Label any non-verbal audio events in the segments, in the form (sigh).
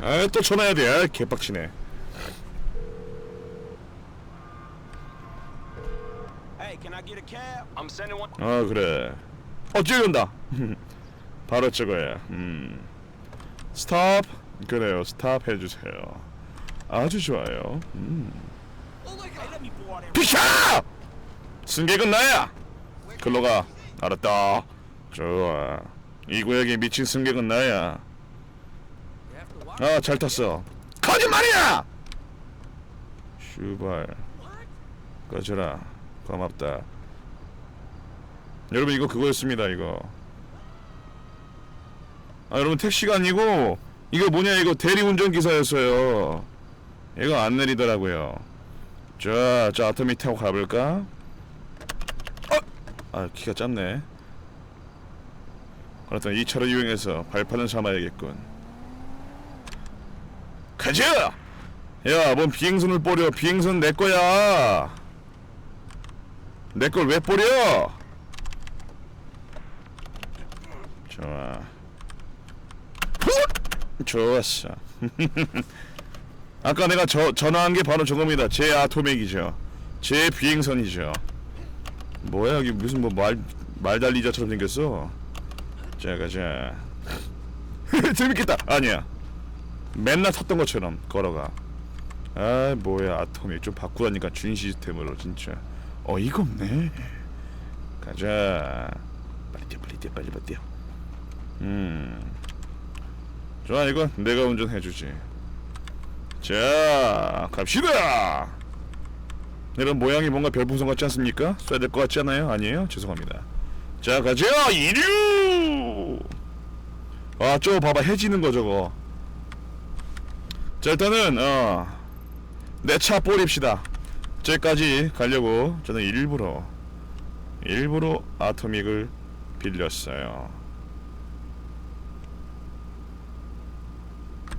아 또 전화해야 돼. 아, 개빡치네. 아 그래. 어 뛰어온다. (laughs) 바로 저거야. 음. 스탑. 그래요. 스탑 해 주세요. 아주 좋아요. 음. 비켜! 승객은 나야! 글로 가. 알았다. 좋아. 이 구역에 미친 승객은 나야 아 잘 탔어. 거짓말이야! 슈발. 꺼져라. 고맙다. 여러분 이거 그거였습니다 이거. 아 여러분 택시가 아니고 이거 뭐냐 이거 대리운전 기사였어요. 이거 안 내리더라고요. 자, 자 아토미 타고 가볼까? 어! 아 키가 짧네. 그렇다면 이 차를 이용해서 발판을 삼아야겠군 가자! 야, 뭔 비행선을 뿌려? 비행선 내 거야. 내 걸 왜 뿌려? 좋아. 훗! 좋았어. (laughs) 아까 내가 저, 전화한 게 바로 저겁니다. 제 아토맥이죠. 제 비행선이죠. 뭐야 여기 무슨 뭐 말 말달리자처럼 생겼어. 자 가자. (laughs) 재밌겠다. 아니야. 맨날 탔던 것처럼 걸어가. 아 뭐야 아토믹 좀 바꾸라니까 준 시스템으로 진짜 어이가 없네. 가자. 빨리 뛰어 빨리 뛰어 빨리 뛰어. 음. 좋아 이건 내가 운전해주지. 자 갑시다. 이런 모양이 뭔가 별풍선 같지 않습니까? 쏴야 될 것 같지 않아요? 아니에요? 죄송합니다. 자 가자 이류. 아 저거 봐봐 해지는 거 저거. 자 일단은 어 내 차 뿌립시다. 저기까지 가려고 저는 일부러 일부러 아토믹을 빌렸어요.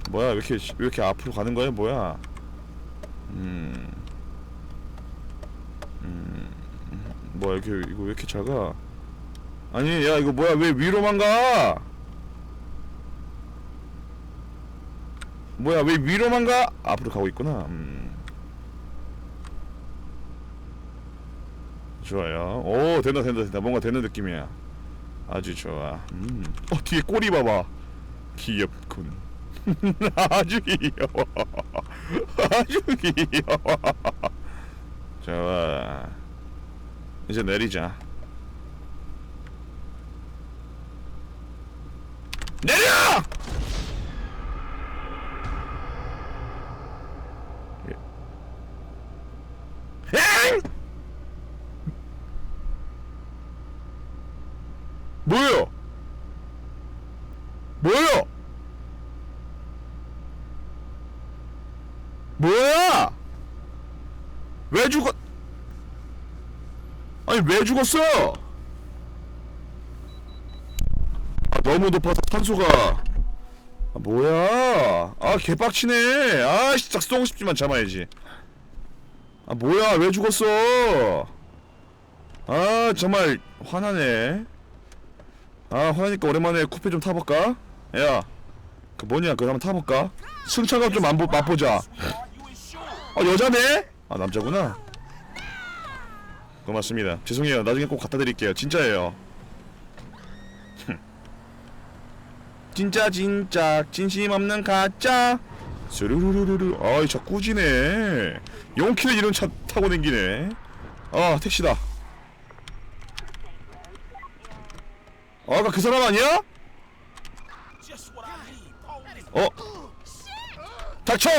뭐야 왜 이렇게 왜 이렇게 앞으로 가는 거야 뭐야? 음, 음, 뭐야 이렇게 이거 왜 이렇게 작아? 아니 야 이거 뭐야 왜 위로만 가? 뭐야 왜 위로만 가? 앞으로 가고 있구나. 음. 좋아요. 오 된다 된다 된다. 뭔가 되는 느낌이야. 아주 좋아. 음. 어 뒤에 꼬리 봐봐. 귀엽군. (laughs) 아주 귀여워. 아주 귀여워. 좋아. 이제 내리자. 내려! 엥! 뭐야? 뭐야? 뭐야? 왜 죽었? 아니 왜 죽었어? 아, 너무 높아서 탄소가 아, 뭐야? 아 개빡치네. 아 진짜 쏘고 싶지만 참아야지. 아 뭐야 왜 죽었어? 아 정말 화나네. 아 화나니까 오랜만에 쿠페 좀 타볼까? 야, 그 뭐냐 그거 한번 타볼까? 승차감 좀 맛보, 맛보자. 아 여자네? 아 남자구나. 고맙습니다. 죄송해요. 나중에 꼭 갖다 드릴게요. 진짜예요. (laughs) 진짜 진짜 진심 없는 가짜. 스르르르르르. 아이 차 꾸지네. 용키는 이런 차 타고 댕기네. 아 택시다. 아, 아까 그 사람 아니야? 어? 닥쳐!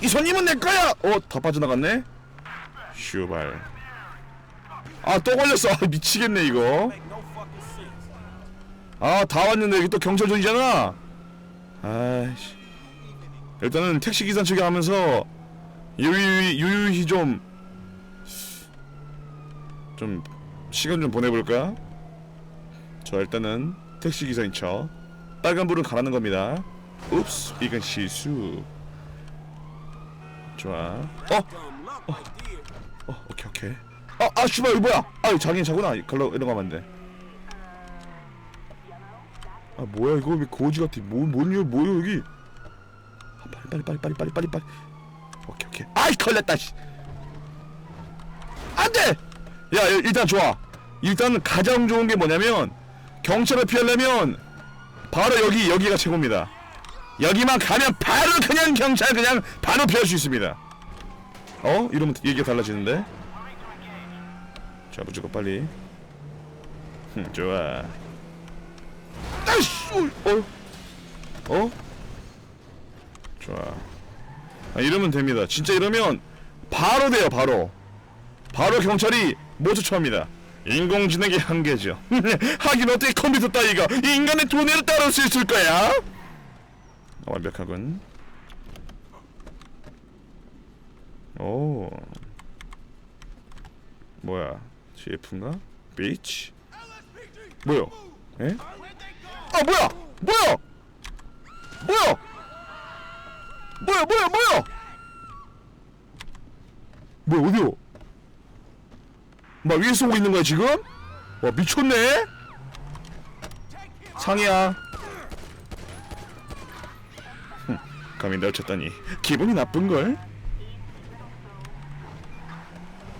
이 손님은 내 거야! 어, 다 빠져나갔네? 슈발. 아, 또 걸렸어. 아, (laughs) 미치겠네, 이거. 아, 다 왔는데 여기 또 경찰전이잖아? 아이씨. 일단은 택시기사 측에 하면서 유유히, 유유히 좀, 좀, 시간 좀 보내볼까? 저 일단은 택시기사인 척. 빨간불은 가라는 겁니다. 읍스, 이건 실수. 좋아. 어? There. 어, 오케이, 오케이. 아, 아, 씨발, 이거 뭐야? 아, 자기는 자구나. 걸러, 이런 거 하면 안 돼. 아, 뭐야, 이거 왜 거지 같아? 뭐, 뭐냐, 뭐야, 여기? 빨리 빨리 빨리 빨리 빨리 빨리 오케이 오케이 아이 걸렸다 씨 안 돼 야 일- 일단 좋아 일단 가장 좋은 게 뭐냐면 경찰을 피하려면 바로 여기 여기가 최고입니다 여기만 가면 바로 그냥 경찰 그냥 바로 피할 수 있습니다 어 이러면 얘기가 달라지는데 자 무조건 빨리. 흠, 좋아. 아이씨! 어? 어? 좋아. 아, 이러면 됩니다. 진짜 이러면 바로 돼요 바로. 바로 경찰이 모두 처합니다. 인공지능의 한계죠. (laughs) 하긴 어떻게 컴퓨터 따위가 인간의 돈을 따를 수 있을 거야? 완벽하군. 오. 뭐야 CF인가? 비치? 뭐야? 에? 아 뭐야? 뭐야? 뭐야? 뭐야 뭐야 뭐야? 뭐야 어디요? 막 위에 쏘고 있는 거야 지금? 와 미쳤네? 상이야 흠, 감히 널 쳤다니 기분이 나쁜걸?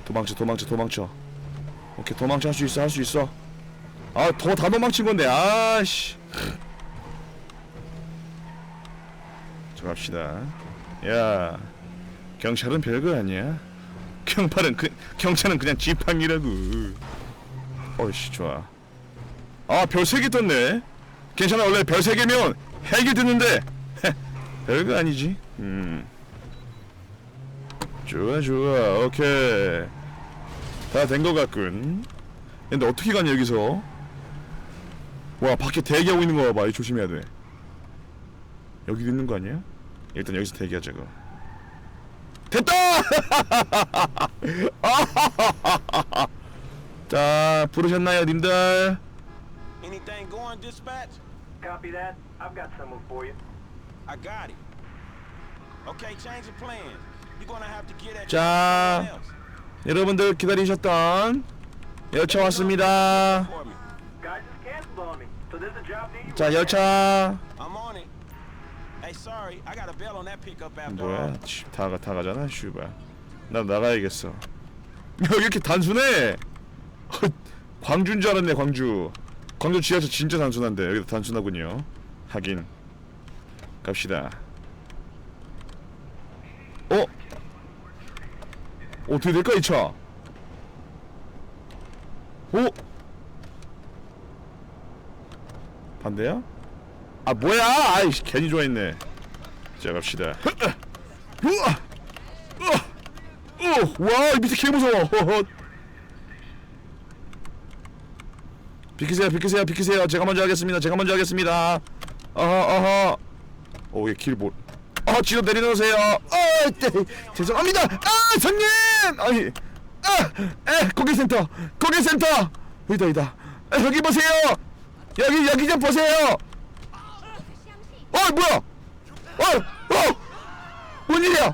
도망쳐 도망쳐 도망쳐 오케이 도망쳐. 할 수 있어 할 수 있어. 아 더 다 도망친 건데. 아씨. 자 갑시다. 야 경찰은 별거 아니야. 경찰은 그 경찰은 그냥 지팡이라고. 어이씨 좋아. 아별 세 개 떴네. 괜찮아 원래 별 세 개면 핵이 뜨는데. 별거 아니지. 음. 좋아 좋아. 오케이 다 된 것 같군 근데 어떻게 가냐 여기서 와 밖에 대기하고 있는 거 봐봐 이거 조심해야 돼 여기도 있는 거 아니야? 일단 여기서 대기하자고 됐다! 자 부르셨나요 님들 Anything going, dispatch? Copy that. I've got someone for you. I got it. Okay, change of plans. You're gonna have to get at 자 else. 여러분들 기다리셨던 열차 왔습니다. 자 열차 뭐야 all. 치, 다, 가- 다 가잖아 슈바 나 나가야겠어 여기 이렇게 단순해 광주인 줄 알았네 광주 광주 지하철 진짜 단순한데 여기도 단순하군요 하긴 갑시다 어? 어떻게 될까 이 차? 오? 반대야? 아 뭐야 아이씨 괜히 좋아했네 자 갑시다 우와! 우와! 우! 와, 이 밑에 개 무서워. 허허. 비키세요, 비키세요, 비키세요. 제가 먼저 하겠습니다. 제가 먼저 하겠습니다. 어허, 어허. 오, 얘길 못. 아, 뒤로 내려놓으세요. 아, 네, 죄송합니다. 아, 손님! 아니, 아, 에, 고객센터, 고객센터. 여기다, 여기다. 아, 여기 보세요. 여기, 여기 좀 보세요. 어, 뭐야? 어, 어, 뭔 일이야?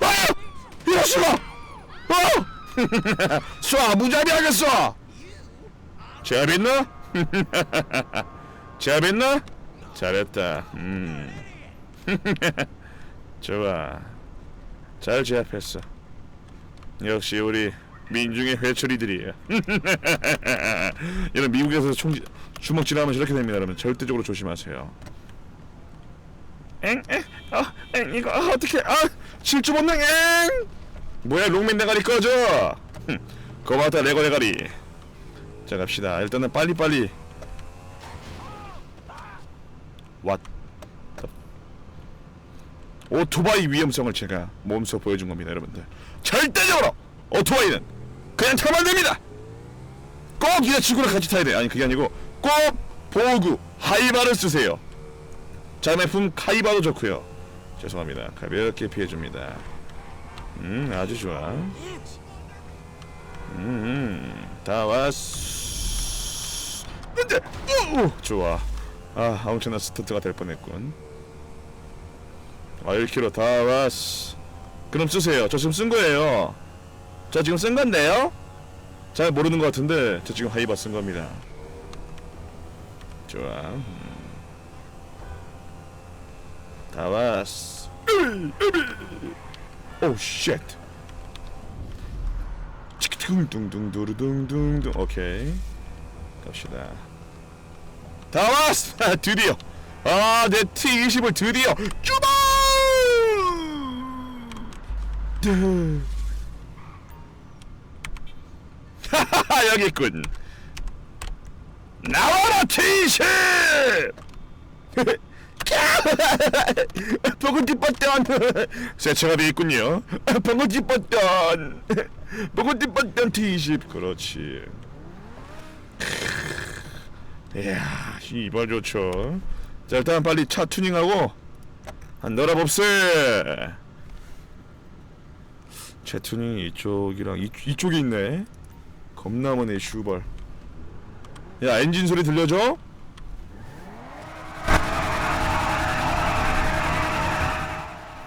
아! 수가! 어! 쏴! 무자비하게 (laughs) 쏴! 제압했나? 제압했나? (laughs) 잘했다. 음. (laughs) 좋아. 잘 제압했어. 역시 우리 민중의 회초리들이야. (laughs) 이런 미국에서 총 주먹 질하면 이렇게 됩니다. 여러분 절대적으로 조심하세요. 엥? 엥? 아, 엥 이거 아, 어떻게? 아, 실주 본능 엥? 뭐야 롱맨 대가리 꺼져. 흠, 고맙다 레고 대가리. 자 갑시다. 일단은 빨리 빨리. 왓. 오토바이 위험성을 제가 몸소 보여준 겁니다, 여러분들. 절대적으로 오토바이는 그냥 타면 됩니다. 꼭 여자친구랑 같이 타야 돼. 아니 그게 아니고 꼭 보호구 하이바를 쓰세요. 자매품 카이바도 좋고요. 죄송합니다. 가볍게 피해줍니다. 음 아주 좋아. 음, 다 왔어. 안돼. 오, 좋아. 아 엄청난 스턴트가 될 뻔했군. 아 1km 다 왔어. 그럼 쓰세요. 저 지금 쓴 거예요. 저 지금 쓴 건데요. 잘 모르는 것 같은데 저 지금 하이바 쓴 겁니다. 좋아. 음. 다 왔어 오쉣 둥둥둥두루둥둥둥 오케이 갑시다 다 왔어 (laughs) 아, 드디어 아내 T20을 드디어 쭈바 하하하 여기 있군. 나와라 T20 (laughs) 보고 싶었던 세차가 돼 있군요. 보고 싶었던 보고 싶었던 T20 그렇지. 이야 이발 좋죠. 자 일단 빨리 차 튜닝하고 한 놀아봅세 제 튜닝이 이쪽이랑 이, 이쪽에 있네. 겁나 머네 슈벌 야 엔진 소리 들려줘?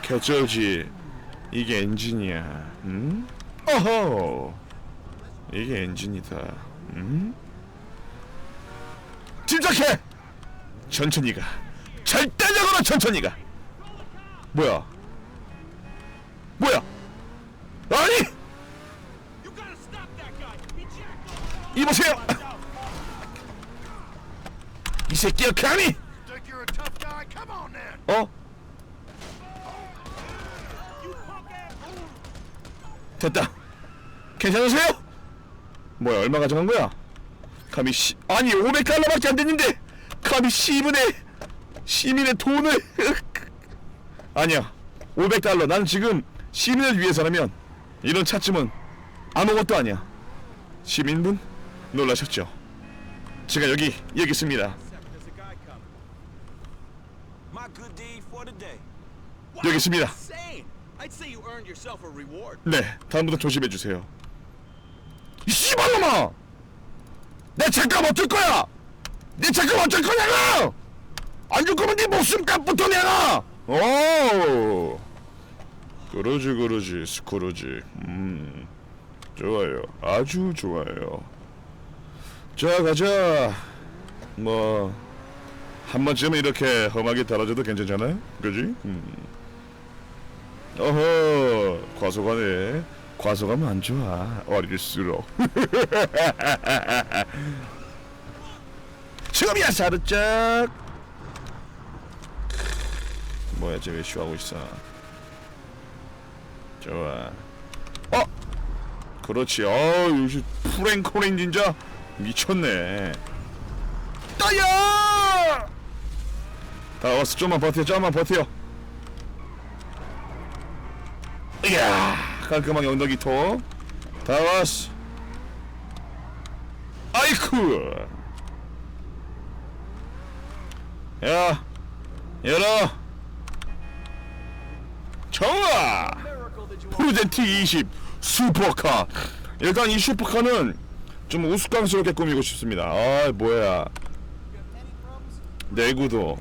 개쩔지. 이게 엔진이야. 음? 어허! 이게 엔진이다. 음? 침착해! 천천히 가. 절대적으로 천천히 가. 뭐야 아니 You gotta stop that guy. He jacked off. 이보세요 이 새끼야 감히. 어? 됐다. 괜찮으세요? 뭐야 얼마 가져간 거야? 감히 시 아니 500달러밖에 안 됐는데 감히 시분의 시민의 돈을 (laughs) 아니야 500달러 난 지금 시민을 위해서라면 이런 차쯤은 아무것도 아니야 시민분 놀라셨죠? 제가 여기 여기 있습니다. 여기 있습니다. 네, 다음부터 조심해 주세요. 이 씨발놈아! 내 잠깐 어쩔 거야! 내 잠깐 어쩔 거냐고! 안 줄 거면 네 목숨값부터 내놔! 오! 그러지 그러지 스크루지. 음, 좋아요. 아주 좋아요. 자 가자. 뭐. 한 번쯤은 이렇게 험하게 달아줘도 괜찮잖아요? 그지? 음. 어허 과속하네 과속하면 안 좋아 어릴수록 (laughs) 지금이야 사르짝 뭐야 쟤왜 쉬하고 있어 좋아 어 그렇지 어우 역시 프랭코린 진짜 미쳤네. 따야! 다 왔어. 좀만 버텨 좀만 버텨. 이야 깔끔하게 엉덩이 톡 다 왔어. 아이쿠! 야 열어. 좋아 프로젠티 20 슈퍼카. 일단 이 슈퍼카는 좀 우스꽝스럽게 꾸미고 싶습니다. 아 뭐야. 내구도.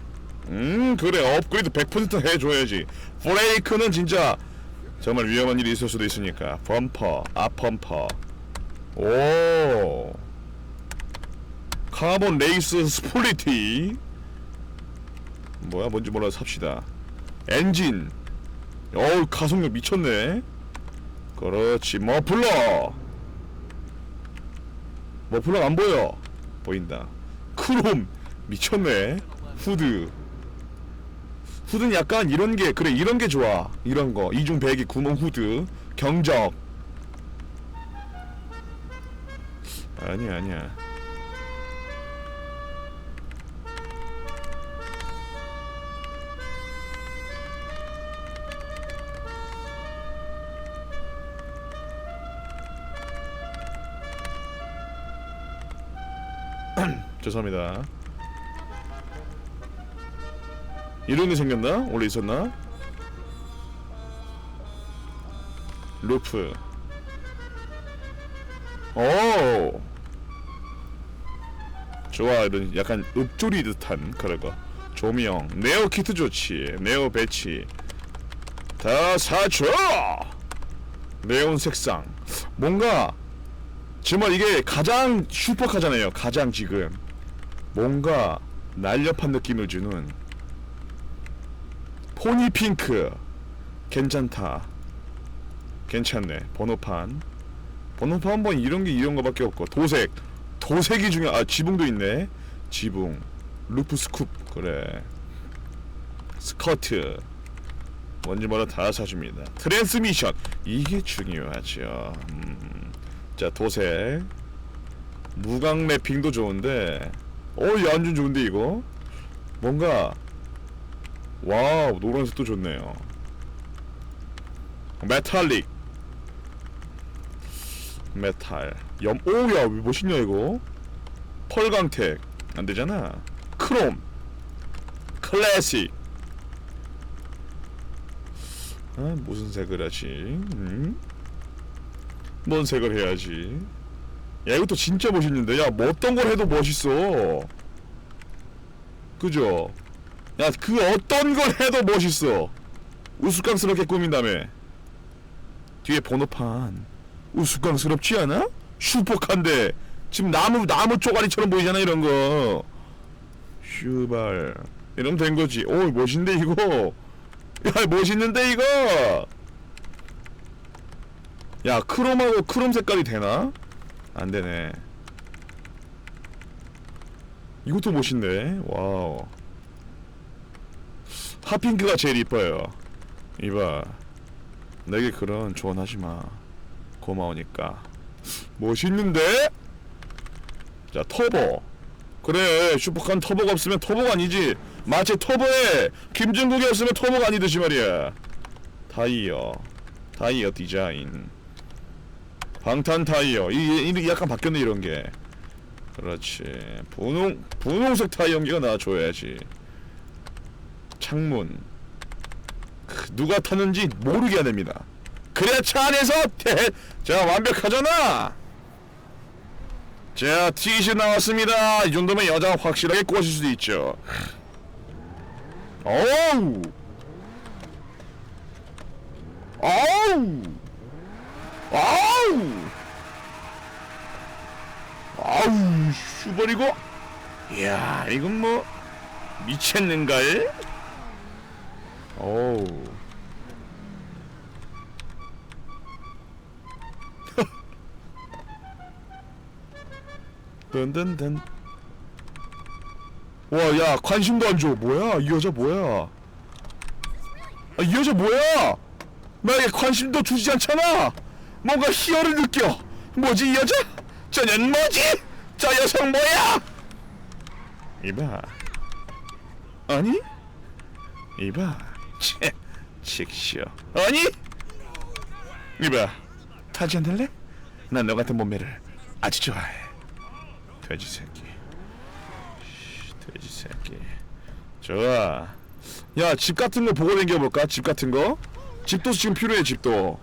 음 그래. 업그레이드 100% 해줘야지. 브레이크는 진짜 정말 위험한 일이 있을 수도 있으니까. 범퍼. 앞범퍼. 오. 카본 레이스 스플리티. 뭐야 뭔지 몰라서 삽시다. 엔진. 어우 가속력 미쳤네. 그렇지. 머플러 머플러 안 보여. 보인다. 크롬. 미쳤네. 후드. 후드는 약간 이런 게 그래 이런 게 좋아. 이런 거. 이중 배기 구멍 후드. 경적. 아니야 아니야 죄송합니다. 게 생겼나? 원래 있었나? 루프. 오! 좋아 이런 약간 읍조리 듯한 그런 거. 조명 네오 키트 좋지 네오 배치. 다 사줘! 네온 색상. 뭔가 정말 이게 가장 슈퍼카잖아요. 가장 지금 뭔가 날렵한 느낌을 주는 포니 핑크. 괜찮다. 괜찮네. 번호판. 번호판 뭐 이런 게 이런 거밖에 없고. 도색. 도색이 중요. 아 지붕도 있네. 지붕. 루프 스쿱. 그래. 스커트. 뭔지 뭐라 다 사줍니다. 트랜스미션. 이게 중요하죠. 음. 자 도색. 무광 랩핑도 좋은데 어이 안준 좋은데 이거? 뭔가 와우 노란색도 좋네요. 메탈릭. 메탈. 염 오야 멋있냐 이거? 펄광택. 안되잖아. 크롬. 클래식 아 무슨 색을 하지? 음? 뭔 색을 해야지 야 이것도 진짜 멋있는데. 야 뭐 어떤 걸 해도 멋있어. 그죠? 야 그 어떤 걸 해도 멋있어. 우스꽝스럽게 꾸민 다음에. 뒤에 번호판. 우스꽝스럽지 않아? 슈퍼칸데. 지금 나무 나무 쪼가리처럼 보이잖아 이런 거. 슈발. 이러면 된 거지. 오 멋있는데 이거? 야 멋있는데 이거? 야 크롬하고 크롬 색깔이 되나? 안 되네. 이것도 멋있네. 와우. 핫핑크가 제일 이뻐요. 이봐. 내게 그런 조언하지 마. 고마우니까. 멋있는데? 자 터보. 그래 슈퍼칸 터보가 없으면 터보가 아니지. 마치 터보에 김중국이 없으면 터보가 아니듯이 말이야. 타이어. 타이어 디자인 방탄 타이어. 이, 이 약간 바뀌었네 이런 게. 그렇지. 분홍 분홍색 타이어 연기가 나와줘야지. 창문. 크, 누가 탔는지 모르게 해야 됩니다. 그래야 차 안에서 대, 자 완벽하잖아! 자 티켓 나왔습니다. 이 정도면 여자 확실하게 꼬실 수도 있죠. 어우! 어우 아우! 아우 슈버리고? 이야 이건 뭐 미쳤는걸? 어우. (laughs) 든든든. 와 야 관심도 안 줘. 뭐야? 이 여자 뭐야? 아, 이 여자 뭐야? 나에게 관심도 주지 않잖아 뭔가 희열을 느껴. 뭐지 이 여자? 저년 뭐지? 저 여성 뭐야? 이봐. 아니? 이봐. 치 칙시오 아니? 이봐. 타지 않을래? 난 너 같은 몸매를 아주 좋아해. 돼지 새끼. 씨, 돼지 새끼. 좋아. 야 집 같은 거 보고 댕겨볼까? 집 같은 거? 집도 지금 필요해 집도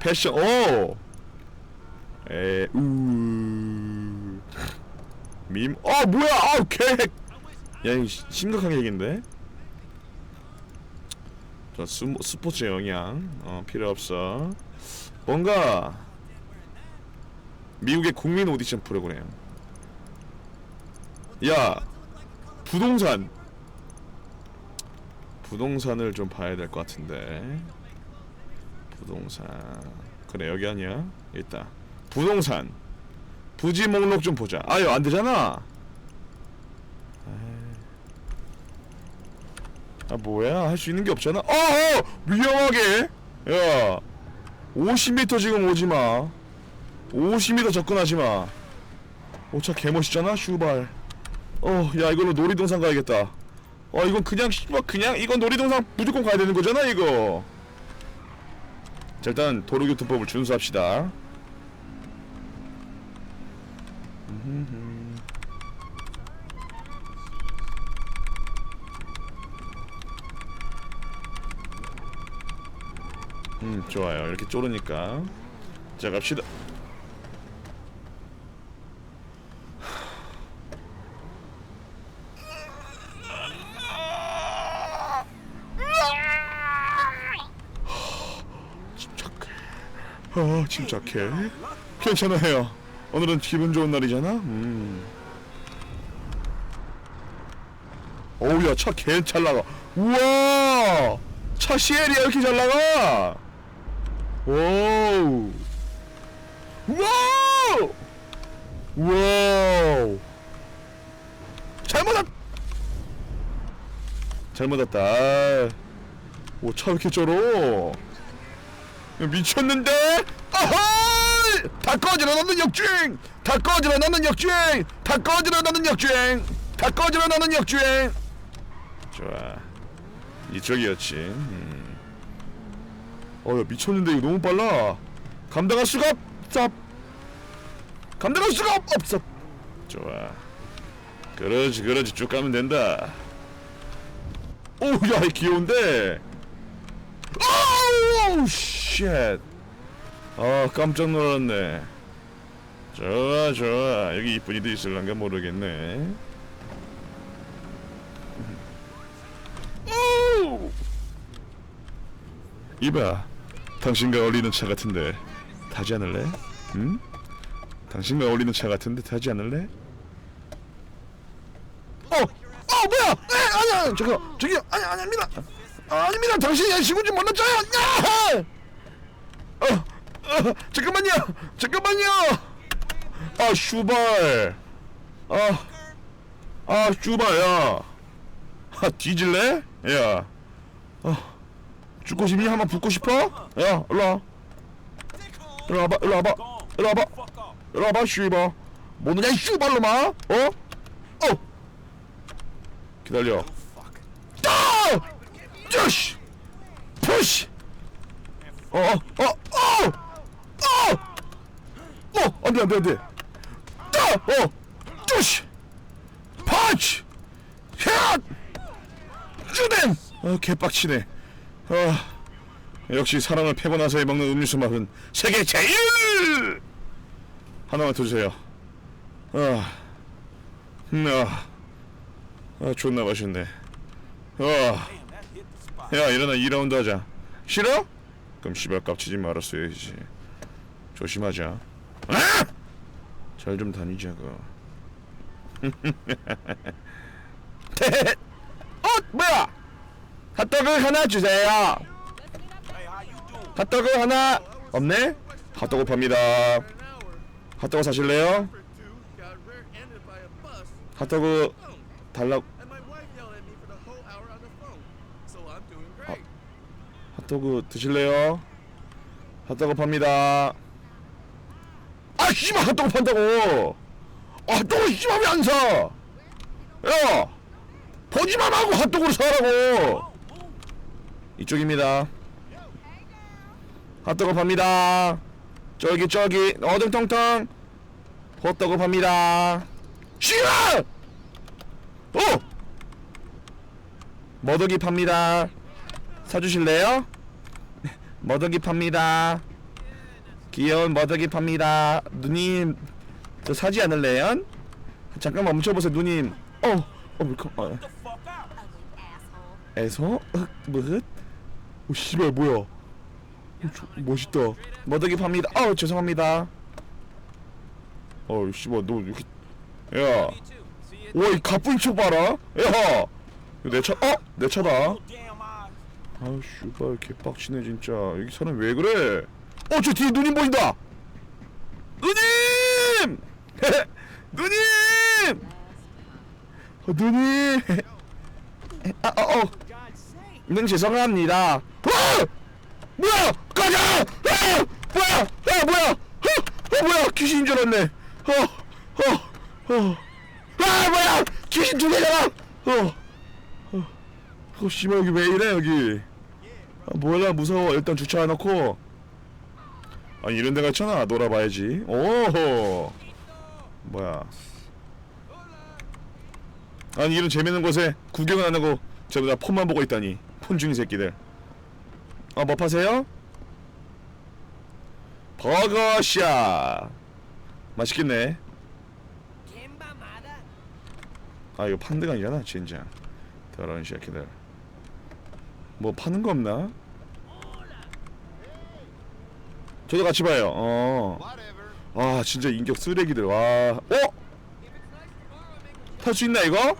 패션 오 에, 우. 밈, 어, 뭐야, 아, 계획! 야, 이거 시- 심각한 얘기인데? 저 스, 스포츠 영향, 어, 필요 없어. 뭔가, 미국의 국민 오디션 프로그램. 야, 부동산. 부동산을 좀 봐야 될 것 같은데. 부동산. 그래 여기 아니야. 있다. 부동산. 부지 목록 좀 보자. 아유 안 되잖아. 아 뭐야? 할 수 있는 게 없잖아. 어, 어! 위험하게! 야 50m 지금 오지마. 50m 접근하지마. 오차 개멋있잖아 슈발. 어야 이걸로 놀이동산 가야겠다. 어 이건 그냥 씨발 그냥 이건 놀이동산 무조건 가야 되는 거잖아 이거 자, 일단 도로교통법을 준수합시다. 음, 좋아요. 이렇게 쪼르니까. 자, 갑시다. 침착해. 아, 침착해. 괜찮아요. 오늘은 기분 좋은 날이잖아. 음. 어우야 차 개 잘 나가. 우와! 차 CL이야 이렇게 잘 나가! 와우! 와 우! 와우! 잘못 왔 잘못 왔다. 오 차 왜 이렇게 쩔어? 야, 미쳤는데 다 꺼지러 나는 역주행! 다 꺼지러 나는 역주행! 다 꺼지러 나는 역주행! 다 꺼지러 나는 역주행! 좋아. 이쪽이었지. 음. 어야 미쳤는데 이거 너무 빨라. 감당할 수가 없어. 감당할 수가 없어. 좋아. 그러지 그러지. 쭉 가면 된다. 오야 귀여운데. 오우 쉣. 아 깜짝 놀랐네. 좋아 좋아 여기 이쁜 이도 있을란가 모르겠네. 오! 이봐 당신과 어울리는 차 같은데 타지 않을래? 응? 당신과 어울리는 차 같은데 타지 않을래? 어! 어 뭐야! 에 아니야 저거 저기 아니 아닙니다 아, 아닙니다 당신이 여자친구인지 몰랐죠요 야! 어, 어 잠깐만요! 잠깐만요! 아 슈발! 아 아 슈발 야 아 뒤질래? 야! 어, 죽고 싶니? 한번 붙고 싶어? 야 일로와. 일로 와봐 일로 와봐. 일로 와봐. 일로 와봐 슈발. 뭐느냐 이 슈발로마 어? 어! 기다려. 아! 쩌시 푸시 어 어 어 어 어 어! 안돼 안돼 안돼 따! 어! 쩌시 펀치 샷 쭈댄 어 개빡치네 아 역시 사람을 패고 나서 먹는 음료수 맛은 세계 제일 하나만 더 주세요 아, 음, 아, 아 존나 맛있네 아. 야 일어나 2라운드 하자 싫어? 그럼 씨발 깝치지 말았어야지 조심하자 아! 잘 좀 다니자고 어 뭐야 핫도그 하나 주세요? 핫도그 하나 없네? 핫도그 팝니다 핫도그 사실래요? 핫도그. 달라. 핫도그 드실래요? 핫도그 팝니다. 아 씨발 핫도그 판다고. 아 핫도그 씨발 왜안 사? 야 보지만 하고 핫도그를 사라고. 이쪽입니다. 핫도그 팝니다. 쫄깃쫄깃 어등통통 핫도그 팝니다. 씨발! 어! 머더기 팝니다. 사주실래요? (laughs) 머더기 팝니다. 귀여운 머더기 팝니다. 누님, 저 사지 않을래요? 잠깐 멈춰보세요, 누님. 어, 어, 물컹, 어. 에서? 흑, 뭐흑? 오, 씨발, 뭐야? 오, 저, 멋있다. 머더기 팝니다. 어, 죄송합니다. 어, 씨발, 너 이렇게, 야, 와, 이 가쁜 척 봐라. 야, 이거 내 차, 어, 내 차다. 아우 씨발 개빡치네 진짜 여기 사람 왜 그래 어 저 뒤에 누님 보인다? 누님! (laughs) 누님! 어, 누님! 아 어어. 는 죄송합니다. 어! 뭐야? 가자! 아 뭐야? 야 뭐야? 어, 어 뭐야? 귀신인 줄 알았네. 어 어 어 아 뭐야? 귀신 두 개잖아! 어 어, 어 씨발 여기 왜 이래 여기? 아, 뭐야? 무서워. 일단 주차해놓고 아니 이런 데가 있잖아. 놀아봐야지. 오호! 뭐야. 아니 이런 재밌는 곳에 구경을 안 하고 저보다 폰만 보고 있다니. 폰중이 새끼들. 아 뭐 파세요? 버거샷 맛있겠네. 아 이거 데가 아니잖아 진짜. 더러운 새끼들. 뭐 파는 거 없나? 저도 같이 봐요. 어. 아 진짜 인격 쓰레기들. 와. 어? 탈 수 있나 이거?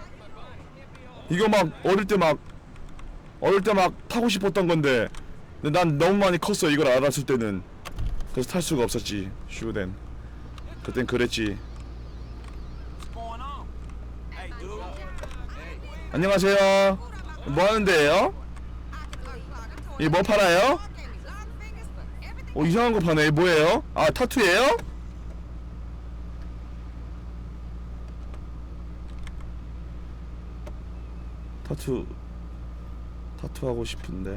이거 막 어릴 때 막 어릴 때 막 타고 싶었던 건데 근데 난 너무 많이 컸어 이걸 알았을 때는 그래서 탈 수가 없었지 슈덴 그땐 그랬지. 안녕하세요 뭐 하는데요? 이뭐 팔아요? 어 이상한 거 파네 뭐예요? 아 타투예요? 타투 타투 하고 싶은데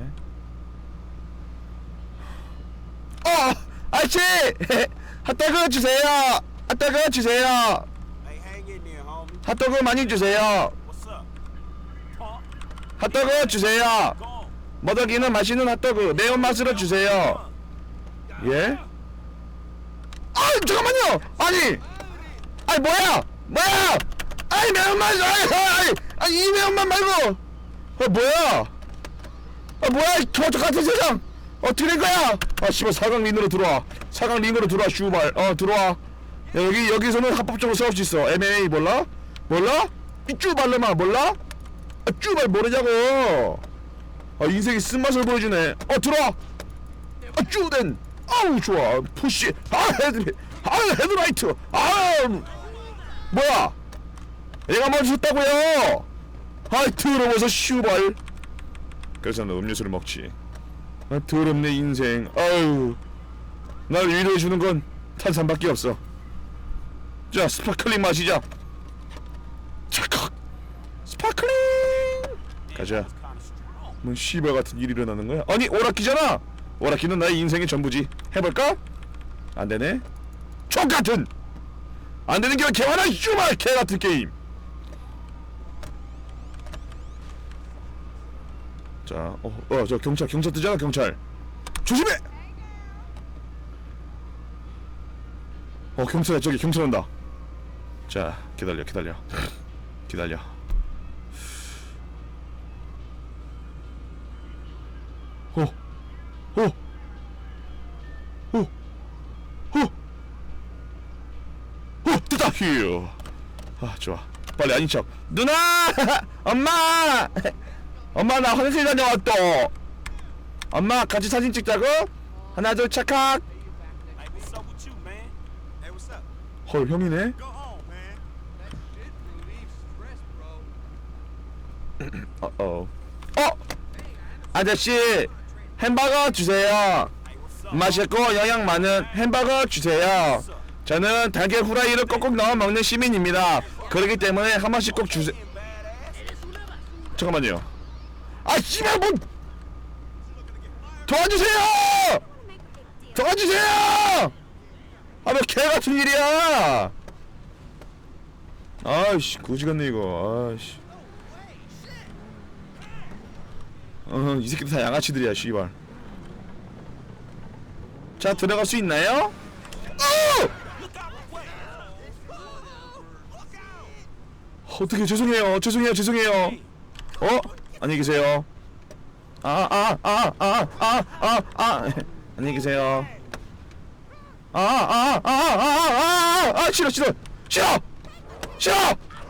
어! 아저씨! (laughs) 핫도그 주세요! 핫도그 주세요! 핫도그 많이 주세요! 핫도그 주세요! 머더기는 맛있는 핫도그 매운맛으로 주세요 예? 아 잠깐만요! 아니! 아니 뭐야! 뭐야! 아니 매운맛! 아니 아니 아니 이 매운맛 말고! 아 뭐야? 아 뭐야 저, 저 같은 세상! 어떻게 된 거야! 아 씨발 사강 링으로 들어와. 사강 링으로 들어와 슈발. 어 들어와. 야, 여기 여기서는 합법적으로 싸울 수 있어. MMA 몰라? 몰라? 이 쭈발레마 몰라? 아 쭈발 모르냐고! 아 인생의 쓴맛을 보여주네. 어 들어와! 아 쭈덴 아우 좋아. 푸시. 아 헤드 아 헤드라이트. 아 뭐야? 얘가 멈췄다고요? 아 더러워서 슈발. 그래서 너 음료수를 먹지. 아 더럽네 인생. 아유 날 위로해주는 건 탄산밖에 없어. 자 스파클링 마시자. 찰칵 스파클링! 가자. 뭐 씨발 같은 일이 일어나는 거야? 아니 오락기잖아. 오락기는 나의 인생의 전부지. 해볼까? 안 되네. 족 같은. 안 되는 게 개화나 씨발 개 같은 게임. 자, 어, 어, 저 경찰, 경찰 뜨잖아, 경찰. 조심해. 어, 경찰 저기 경찰 온다. 자, 기다려, 기다려, (laughs) 기다려. 어, 어, 어, 어, 어, 됐다. 휴. 아, 좋아. 빨리 아닌 척. 누나, 엄마, 엄마 나 화장실 다녀왔다. 엄마 같이 사진 찍자고. 하나 둘 착각. 헐 형이네. Bro. 어, 어, 어, 아저씨 햄버거 주세요. 맛있고 영양 많은 햄버거 주세요. 저는 달걀 후라이를 꼭꼭 넣어 먹는 시민입니다. 그렇기 때문에 한 번씩 꼭 주세요. 잠깐만요. 아 씨발 뭐 도와주세요! 도와주세요! 아 뭐 개 같은 일이야! 아이씨 거지 같네 이거. 아이씨. 어이 새끼들 다 양아치들이야 씨발. 자 들어갈 수 있나요? 어! 어떻게 죄송해요 죄송해요 죄송해요 어 안녕히 계세요 아 아 아 아 아 아아 안녕히 계세요 아 아 아 아 아 아 싫어 싫어 싫어 싫어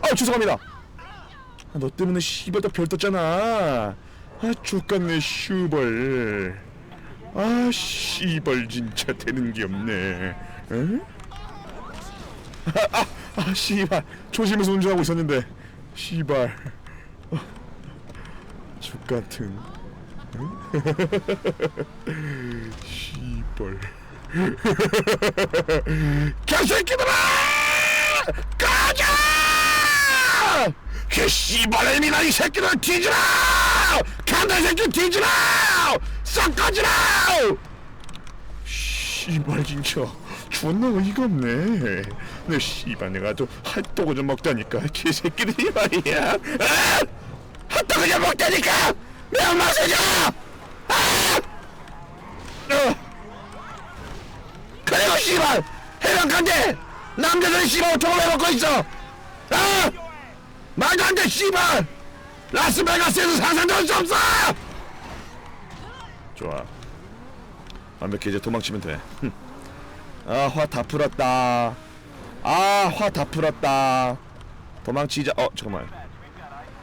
아 죄송합니다 아, 너 때문에 씨발 또별 떴잖아 아 족같네 슈벌 아 씨발 진짜 되는 게 없네 응? 아, 아 씨발. 조심해서 운전하고 있었는데. 씨발. 어, 족같은. 응? (laughs) 씨발. (laughs) 개새끼들아! 가자! 그 씨발의 미나 이 새끼들 뒤지라! 간다 이 새끼 뒤지라! 싹 가지라! 씨발 진짜 존나 어이가 없네. 내 씨발 내가 또 핫도그 좀 먹다니까. (laughs) 개새끼들이 말이야. 아! 핫도그 좀 먹다니까! 매운맛을 줘! 아! 어! 그리고 씨발 해변간데 남자들이 씨발 오토바이 왜 먹고 있어? 아! 말도 안 돼 씨발! 라스베가스에서 상상도 할수 없어! 좋아. 완벽해 이제 도망치면 돼 아 화 다 풀었다. 아 화 다 풀었다. 도망치자. 어 잠깐만